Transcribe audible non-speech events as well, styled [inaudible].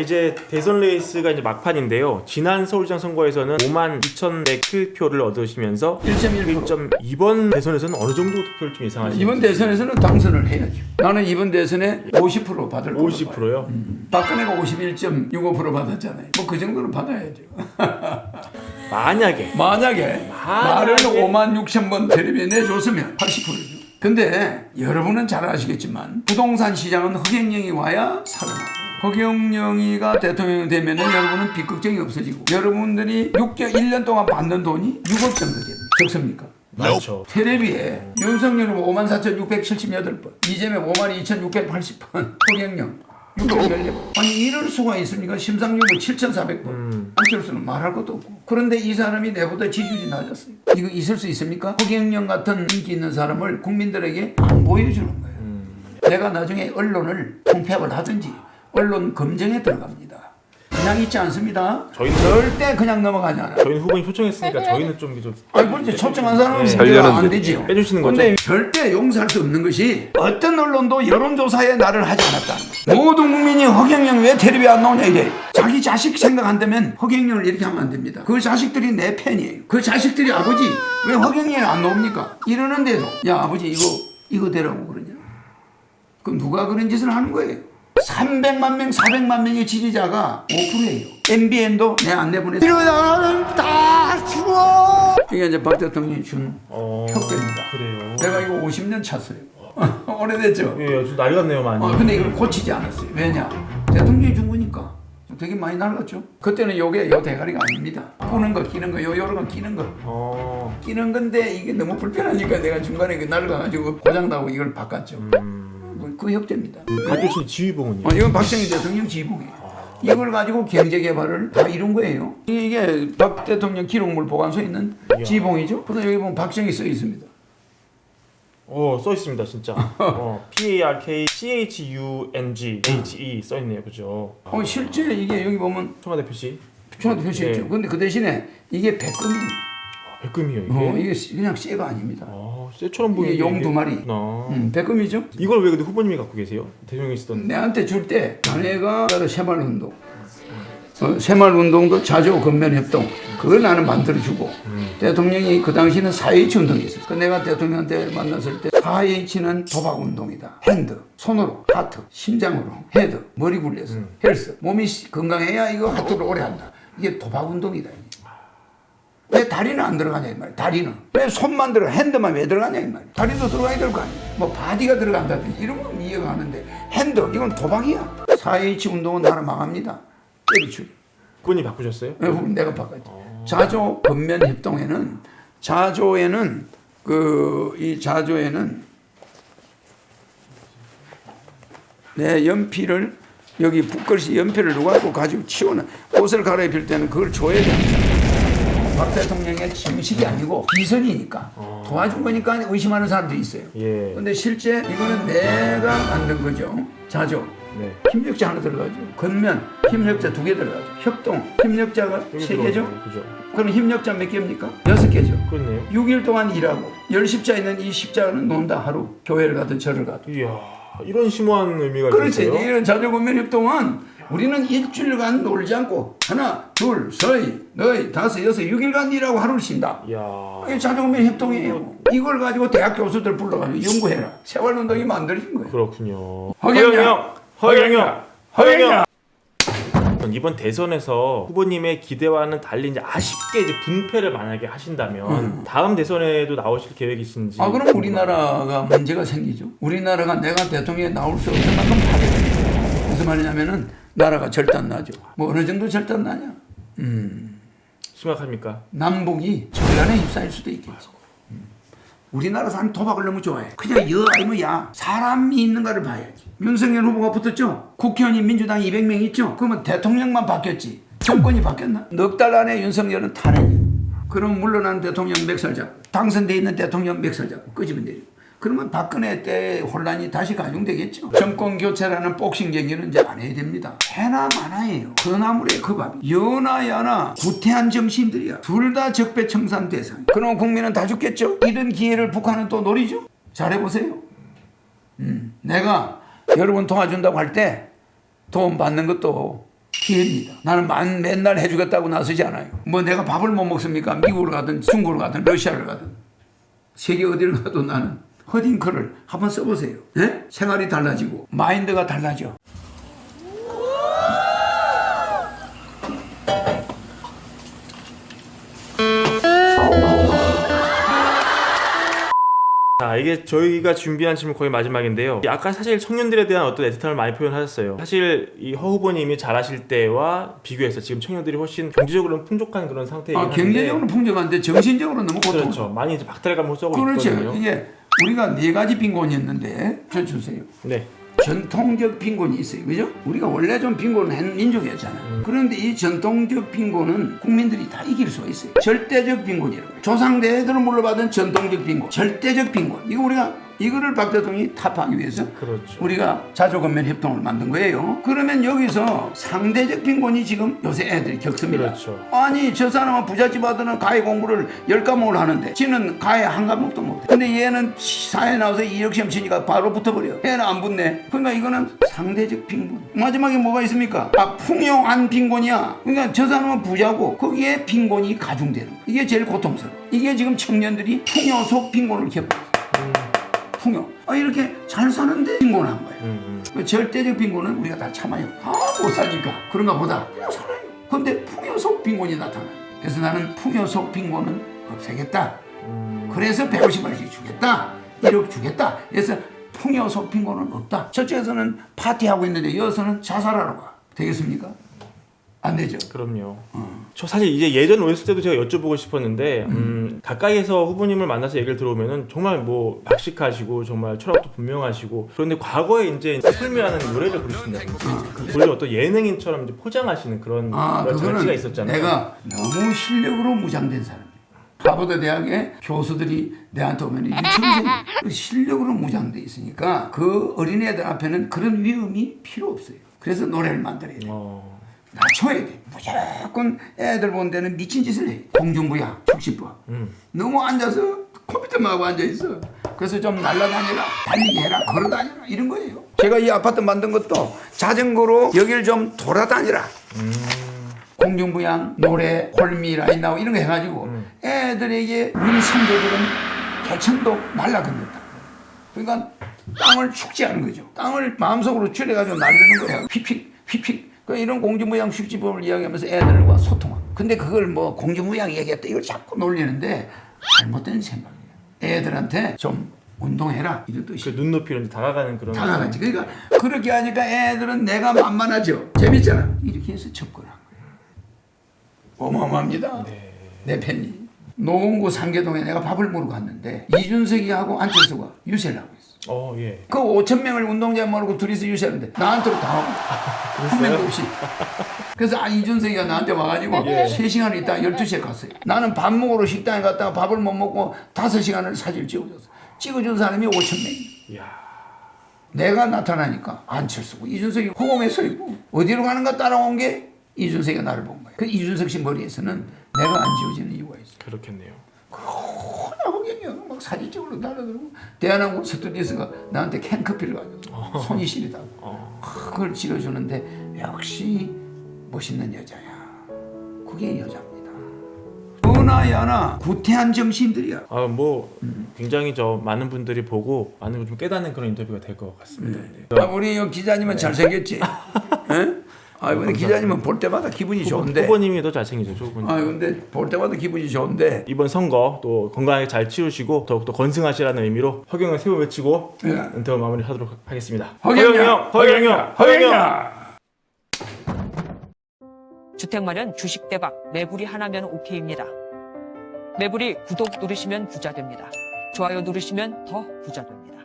이제 대선 레이스가 이제 막판인데요. 지난 서울시장 선거에서는 5만 2,100표를 얻으시면서 1.1%. 1점 이번 대선에서는 어느 정도 투표를 좀 예상하시나요? 이번 대선에서는 당선을 해야죠. 나는 이번 대선에 50% 받을 거로 봐요. 50%요? 박근혜가 51.65% 받았잖아요. 뭐 그 정도는 받아야죠. [laughs] 만약에 만약에 말을 5만 6천 번 텔레비에 내줬으면 80%죠. 근데 여러분은 잘 아시겠지만 부동산 시장은 허경영이 와야 살아나고 허경영이가 대통령이 되면은 여러분은 빚 걱정이 없어지고 여러분들이 6개월 1년 동안 받는 돈이 6억 정도 됩니다. 적습니까? 많죠. 텔레비에 윤석열은 54,678번, 이재명 52,680번, 허경영 614번. 아니 이럴 수가 있습니까? 심상정은 7,400번. 음. 안철수는 말할 것도 없고. 그런데 이 사람이 내보다 지지율이 낮았어요. 이거 있을 수 있습니까? 허경영 같은 인기 있는 사람을 국민들에게 안 보여주는 거예요. 음. 내가 나중에 언론을 통폐합을 하든지 언론 검증에 들어갑니다. 그냥 있지 않습니다. 저희는- 절대 그냥 넘어가지 않아요. 저희는 후보님 초청했으니까 저희는 좀, 좀 아니 그렇지 초청한 사람은 네. 살려는 안 되지요. 빼주시는 거죠? 근데 절대 용서할 수 없는 것이 어떤 언론도 여론조사에 나를 하지 않았다. 모든 국민이 허경영 왜 텔레비 안 나오냐 이래. 자기 자식 생각한다면 허경영을 이렇게 하면 안 됩니다. 그 자식들이 내 팬이에요. 그 자식들이 아버지 왜 허경영이 안 나옵니까? 이러는데도 야 아버지 이거 이거 되라고 그러냐. 그럼 누가 그런 짓을 하는 거예요? 300만 명, 400만 명의 지지자가 5%예요. MBN도 내 안 내보냈어. 이러다가는 다 죽어. 이게 이제 박 대통령이 준 어... 혁대입니다. 그래요. 내가 이거 50년 찼어요. [laughs] 오래됐죠? 예, 좀 난리 났네요 많이. 어, 근데 이걸 고치지 않았어요. 왜냐? 대통령이 준 거니까. 되게 많이 날랐죠. 그때는 요게 요 대가리가 아닙니다. 꾸는 거, 끼는 거, 요 요런 거 끼는 거. 어... 끼는 건데 이게 너무 불편하니까 내가 중간에 그 날라가지고 고장 나고 이걸 바꿨죠. 음... 그 혁대입니다. 가져오신 지휘봉은요? 어, 이건 박정희 대통령 지휘봉이에요. 이걸 가지고 경제 개발을 다 이룬 거예요. 이게 박 대통령 기록물 보관소에 있는 이야. 지휘봉이죠. 그다음 여기 보면 박정희 써 있습니다. 어, 써 있습니다, 진짜. 어, P A R K C H U N G H E 써 있네요, 그죠? 어, 실제 이게 여기 보면 청와대 표시. 청와대 표시했죠. 네. 근데 그 대신에 이게 백금이에요. 아, 백금이요 이게. 어, 이게 씨- 그냥 쇠가 아닙니다. 아, 쇠처럼 보이는 이게 용 두 마리. 아. 음, 백금이죠. 이걸 왜 근데 후보님이 갖고 계세요? 대통령이 쓰던. 내한테 줄 때 자네가 새마을 운동, 어, 새마을 운동도 자조 건면 협동 그걸 나는 만들어 주고 대통령이 그 당시는 4H 운동이 있었어. 그 내가 대통령한테 만났을 때 4H는 도박 운동이다. 핸드, 손으로, 하트, 심장으로, 헤드, 머리 굴려서, 헬스, 몸이 시- 건강해야 이거 하트를 오래 한다. 이게 도박 운동이다. 왜 다리는 안 들어가냐 이 말이야. 다리는 왜 손만 들어 핸드만 왜 들어가냐 이 말이야. 다리도 들어가야 될 거 아니야. 뭐 바디가 들어간다든지 이러면 이해가 가는데 핸드 이건 도박이야. 4H 운동은 나라 망합니다. 때리추리. 후보님 바꾸셨어요? 왜 그럼 내가 바꿨지. 자조 건면 협동에는 자조에는 그 이 자조에는 내 연필을 여기 붓글씨 연필을 누가 또 가지고 치우는 옷을 갈아입힐 때는 그걸 줘야 됩니다. 박 대통령의 정식이 아니고 비선이니까 도와준 거니까 의심하는 사람도 있어요. 예. 근데 실제 이거는 내가 만든 거죠. 자조. 네. 힘력자 하나 들어가죠. 건면 힘력자 두 개 들어가죠. 협동 힘력자가 여기 세 개죠. 그죠? 그럼 힘력자 몇 개입니까? 여섯 개죠. 그렇네요. 6일 동안 일하고 열 십자 있는 이 십자가는 논다 하루 교회를 가든 절을 가든. 이야, 이런 심오한 의미가 그렇지. 있어요. 이런 자조 건면 협동은 우리는 일주일간 놀지 않고 하나, 둘, 셋, 넷, 다섯, 여섯, 6일간 일하고 하루를 쉰다. 이게 자조건면 협동이에요. 이걸 가지고 대학 교수들 불러가지고 연구해라. 세월운동이 만들어진 거예요. 그렇군요. 허경영! 허경영, 허경영. 이번 대선에서 후보님의 기대와는 달리 이제 아쉽게 이제 분패를 만약에 하신다면 다음 대선에도 나오실 계획이신지. 음. 아 그럼 우리나라가 문제가 생기죠. 우리나라가 내가 대통령에 나올 수 없을 만큼 파괴됩니다. 무슨 말이냐면은 나라가 절단 나죠. 뭐 어느 정도 절단 나냐? 심각합니까? 남북이 전란에 휩싸일 수도 있겠지. 음. 우리나라 사람 도박을 너무 좋아해. 그냥 여 아니면 야 사람이 있는가를 봐야지. 윤석열 후보가 붙었죠. 국회의원이 민주당 200명 있죠. 그러면 대통령만 바뀌었지. 정권이 바뀌었나? 넉 달 안에 윤석열은 탄핵이야. 그럼 물러난 대통령 멱살 잡고 당선돼 있는 대통령 멱살 잡고 끄집어 내리고 그러면 박근혜 때 혼란이 다시 가중되겠죠. 정권 교체라는 복싱 경기는 이제 안 해야 됩니다. 해나 마나예요. 그 나물에 그 밥이. 여나 야나 구태한 정신들이야. 둘 다 적배청산 대상. 그럼 국민은 다 죽겠죠. 이런 기회를 북한은 또 노리죠. 잘해보세요. 음, 내가 여러분 도와준다고 할 때 도움 받는 것도 기회입니다. 나는 만, 맨날 해주겠다고 나서지 않아요. 뭐 내가 밥을 못 먹습니까? 미국을 가든 중국을 가든 러시아를 가든 세계 어디를 가도 나는 허딩크를 한번 써보세요. 예? 생활이 달라지고 마인드가 달라져. 자, 이게 저희가 준비한 질문 거의 마지막인데요. 아까 사실 청년들에 대한 어떤 애틋함을 많이 표현하셨어요. 사실 이허 후보님이 잘하실 때와 비교해서 지금 청년들이 훨씬 경제적으로는 풍족한 그런 상태이긴 아, 한데 경제적으로 풍족한데 정신적으로 너무 고통. 그렇죠. 많이 이제 박탈감을 쏘고 그렇죠. 있거든요. 이게 우리가 네 가지 빈곤이었는데 저 주세요. 네. 전통적 빈곤이 있어요. 그죠? 우리가 원래 좀 빈곤은 한 민족이었잖아요. 그런데 이 전통적 빈곤은 국민들이 다 이길 수가 있어요. 절대적 빈곤이라고. 해요. 조상대대로 물려받은 전통적 빈곤. 절대적 빈곤. 이거 우리가 이거를 박 대통령이 타파하기 위해서 그렇죠. 우리가 자조건면 협동을 만든 거예요. 그러면 여기서 상대적 빈곤이 지금 요새 애들이 겪습니다. 그렇죠. 아니 저 사람은 부잣집 아들은 가해 공부를 열 과목을 하는데 지는 가해 한 과목도 못해. 근데 얘는 사회 나와서 이력 시험 치니까 바로 붙어버려. 얘는 안 붙네. 그러니까 이거는 상대적 빈곤. 마지막에 뭐가 있습니까? 아 풍요한 빈곤이야. 그러니까 저 사람은 부자고 거기에 빈곤이 가중되는 거야. 이게 제일 고통스러워. 이게 지금 청년들이 풍요 속 빈곤을 겪고 있어. 풍요. 아 이렇게 잘 사는데 빈곤한 거예요. 음, 그 절대적 빈곤은 우리가 다 참아요. 다못 사니까 그런가 보다 그냥 살아요. 근데 풍요 속 빈곤이 나타나요. 그래서 나는 풍요 속 빈곤은 없애겠다. 음, 그래서 150만원씩 주겠다. 1억 주겠다. 그래서 풍요 속 빈곤은 없다. 저쪽에서는 파티하고 있는데 여기서는 자살하러 가. 되겠습니까? 안 되죠. 그럼요. 어. 저 사실 이제 예전 오셨을 때도 제가 여쭤보고 싶었는데 음, 가까이에서 후보님을 만나서 얘기를 들어보면은 정말 뭐 박식하시고 정말 철학도 분명하시고 그런데 과거에 이제 풀미라는 노래를 부르신다든지 본래 어떤 예능인처럼 이제 포장하시는 그런 아, 그런 그거는 장치가 있었잖아요. 내가 너무 실력으로 무장된 사람이에요. 하버드 대학의 교수들이 내한테 오면 유치원생 실력으로 무장돼 있으니까 그 어린애들 앞에는 그런 위험이 필요 없어요. 그래서 노래를 만들어야 돼. 어, 낮춰야 돼. 무조건 애들 본 데는 미친 짓을 해. 공중부야, 축식부. 음. 너무 앉아서 컴퓨터만 하고 앉아 있어. 그래서 좀 날라다니라, 달리기 해라, 걸어다니라 이런 거예요. 제가 이 아파트 만든 것도 자전거로 여길 좀 돌아다니라. 공중부양, 노래, 홀미, 라인 나오 이런 거 해가지고 애들에게 우리 선조들은 개천도 날라 건넌다. 그러니까 땅을 축제하는 거죠. 땅을 마음속으로 줄여가지고 날리는 거예요. 휙휙, 휙휙. 그 이런 공중부양 축지법을 이야기하면서 애들과 소통하고. 근데 그걸 뭐 공중부양 얘기했다 이걸 자꾸 놀리는데 잘못된 생각이에요. 애들한테 좀 운동해라 이런 그 뜻이에요. 눈높이로 이제 다가가는 그런 다가가지. 그러니까 그렇게 하니까 애들은 내가 만만하죠. 재밌잖아. 이렇게 해서 접근한 거예요. 어마어마합니다. 내 팬이. 노원구 상계동에 내가 밥을 먹으러 갔는데 이준석이하고 안철수가 유세를 하고 있 어. 어, 예. 그 5천 명을 운동장 모르고 둘이서 유세하는데 나한테로 다 오고 한 명도 없이. 그래서 아, 이준석이가 나한테 와가지고 예. 3시간 있다 12시에 갔어요. 나는 밥 먹으러 식당에 갔다가 밥을 못 먹고 5시간을 사진을 찍어줬어. 찍어준 사람이 5천 명이야. 이야. 내가 나타나니까 안철수고 이준석이 허공에 서 있고 어디로 가는가 따라온 게 이준석이 나를 본 거야. 그 이준석 씨 머리에서는 내가 안 지워지는 이유가 있어. 그렇겠네요. 그냥. 막 사진 찍으러 날아들고 대한항공 스튜디오스가 나한테 캔커피를 가져서 손이 시리다고. [laughs] 어. 그걸 찍어주는데 역시 멋있는 여자야. 그게 여자입니다. 어나야나 구태한 정신들이야. 아, 뭐 굉장히 저 많은 분들이 보고 많은 걸좀 깨닫는 그런 인터뷰가 될 것 같습니다. 네. 아, 우리 이 기자님은 잘생겼지? [laughs] 예? 아, 우리 기자님은 볼 때마다 기분이 좋은데. 후보님이 더 잘생기죠, 후보님. 아, 근데 볼 때마다 기분이 좋은데. 이번 선거 또 건강하게 잘 치르시고 더욱더 건승하시라는 의미로 허경을 세워 외치고 예. 인터뷰 마무리하도록 하겠습니다. 허경영, 허경영, 허경영. 주택 마련 주식 대박 매불이 하나면 오케이입니다. 매불이 구독 누르시면 부자 됩니다. 좋아요 누르시면 더 부자 됩니다.